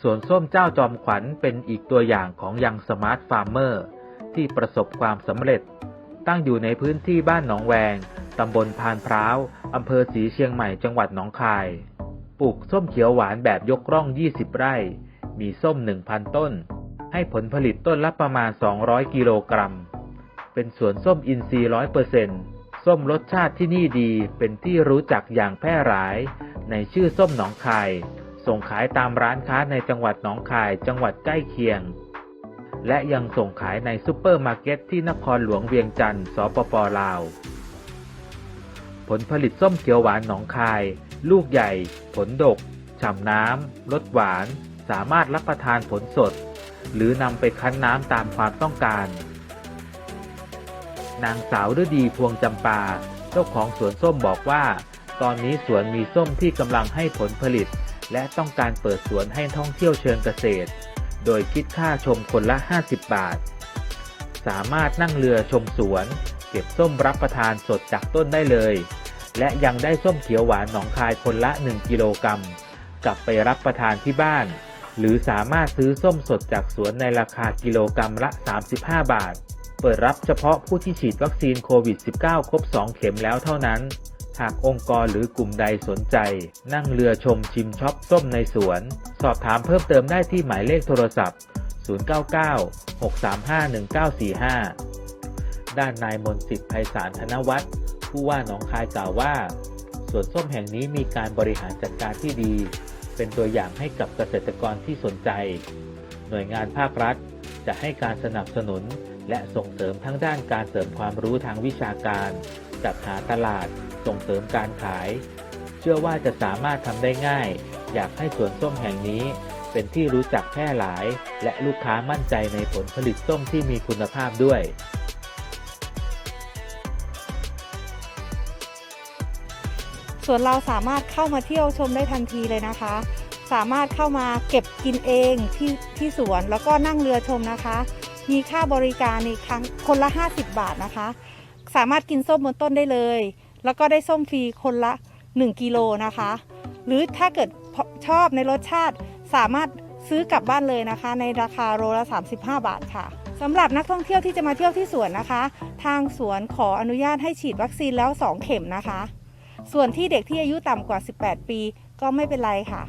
สวนส้มเจ้าจอมขวัญเป็นอีกตัวอย่างของยังสมาร์ทฟาร์มเมอร์ที่ประสบความสำเร็จ ตั้งอยู่ในพื้นที่บ้านหนองแวง ตำบลพานพร้าวอำเภอศรีเชียงใหม่จังหวัดหนองคาย ปลูกส้มเขียวหวานแบบยกร่อง 20 ไร่ มีส้ม 1,000 ต้น ให้ผลผลิตต้นละประมาณ 200 กิโลกรัม เป็นสวนส้มอินทรีย์ร้อยเปอร์เซ็นต์ส้มรสชาติที่นี่ดีเป็นที่รู้จักอย่างแพร่หลาย ในชื่อส้มหนองคาย ส่งขายตามร้านค้าในจังหวัดหนองคายจังหวัดใกล้เคียง และยังส่งขายในซูเปอร์มาร์เก็ตที่นครหลวงเวียงจันทร์สปปลาว ผลผลิตส้มเขียวหวานหนองคาย ลูกใหญ่ ผลดก ฉ่ำน้ำรสหวาน สามารถรับประทานผลสด หรือนำไปคั้นน้ำตามความต้องการ นางสาวฤดีพวงจำปา เจ้าของสวนส้มบอกว่า ตอนนี้สวนมีส้มที่กำลังให้ผลผลิต และต้องการเปิดสวนให้ท่องเที่ยวเชิงเกษตร โดยคิดค่าชมคนละ 50 บาท สามารถนั่งเรือชมสวน เก็บส้มรับประทานสดจากต้นได้เลย และยังได้ส้มเขียวหวานหนองคายคนละ 1 กิโลกรัม กลับไปรับประทานที่บ้าน หรือสามารถซื้อส้มสดจากสวนในราคากิโลกรัมละ 35 บาท เปิดรับเฉพาะผู้ที่ฉีดวัคซีนโควิด -19 ครบ 2 เข็มแล้วเท่านั้น หากองค์กรหรือกลุ่มใดสนใจ นั่งเรือชมชิมช็อปส้มในสวน สอบถามเพิ่มเติมได้ที่หมายเลขโทรศัพท์ 099-635-1945 ด้านนายมนต์สิทธิ์ไพศาลธนวัฒน์ผู้ว่าหนองคายกล่าวว่าสวนส้มแห่งนี้มีการบริหารจัดการที่ดี เป็นตัวอย่างให้กับเกษตรกรที่สนใจ หน่วยงานภาครัฐ จะให้การสนับสนุนและส่งเสริมทั้งด้านการเสริมความรู้ทางวิชาการ จัดหาตลาดส่งเสริมการขาย เชื่อว่าจะสามารถทำได้ง่าย อยากให้สวนส้มแห่งนี้ เป็นที่รู้จักแพร่หลาย และลูกค้ามั่นใจในผลผลิตส้มที่มีคุณภาพด้วยส่วนเราสามารถเข้ามาเที่ยวชมได้ทันทีเลยนะคะ สามารถเข้ามาเก็บกินเองที่ที่สวนแล้วก็นั่งเรือชมนะคะ มีค่าบริการในครั้งคนละ 50 บาทนะคะ สามารถกินส้มบนต้นได้เลย แล้วก็ได้ส้มฟรีคนละ 1กิโลนะคะ หรือถ้าเกิดชอบในรสชาติสามารถซื้อกลับบ้านเลยนะคะ ในราคาโลละ 35 บาทค่ะสำหรับนักท่องเที่ยวที่จะมาเที่ยวที่สวนนะคะ ทางสวนขออนุญาตให้ฉีดวัคซีนแล้ว 2 เข็มนะคะ ส่วนที่เด็กที่อายุต่ำกว่า 18 ปีก็ไม่เป็นไรค่ะ